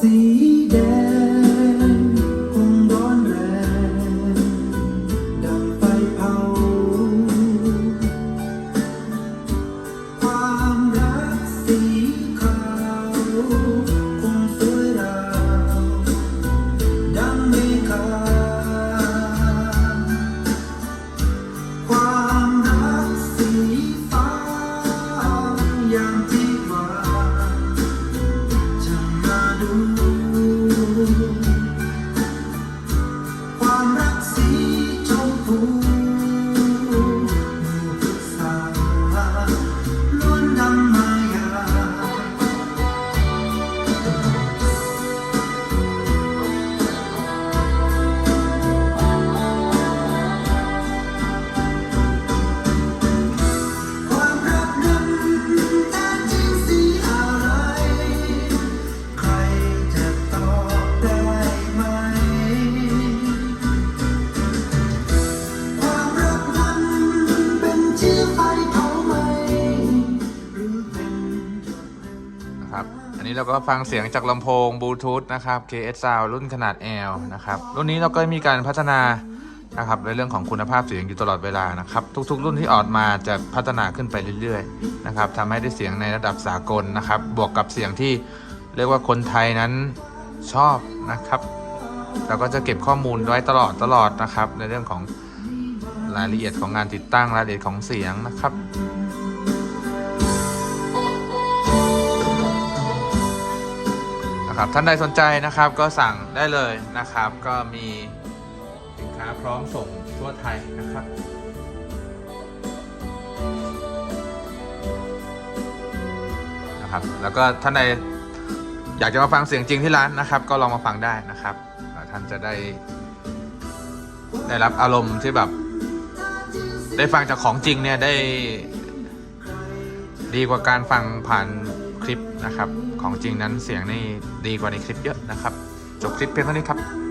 see that. นี้เราก็ฟังเสียงจากลำโพงบลูทูธนะครับ KS Sound รุ่นขนาด L นะครับ รุ่นนี้เราก็มีการพัฒนานะครับในเรื่องของคุณภาพเสียงอยู่ตลอดเวลานะครับ ทุกๆ รุ่นที่ออกมาจะพัฒนาขึ้นไปเรื่อยๆนะครับทำให้ได้เสียงในระดับสากลนะครับ บวกกับเสียงที่เรียกว่าคนไทยนั้นชอบนะครับเราก็จะเก็บข้อมูลไว้ตลอดตลอดนะครับ ในเรื่องของรายละเอียดของงานติดตั้งรายละเอียดของเสียงนะครับ นะครับ ท่านใดสนใจนะครับก็สั่งได้เลยนะครับ ก็มีสินค้าพร้อมส่งทั่วไทยนะครับนะครับ แล้วก็ท่านใดอยากจะมาฟังเสียงจริงที่ร้านนะครับ ก็ลองมาฟังได้นะครับ ท่านจะได้ ได้รับอารมณ์ที่แบบ ได้ฟังจากของจริงเนี่ยได้ดีกว่าการฟังผ่าน ลิปนะครับ ของจริงนั้นเสียงนี่ดีกว่าในคลิปเยอะนะครับ จบคลิปเพียงเท่านี้ครับ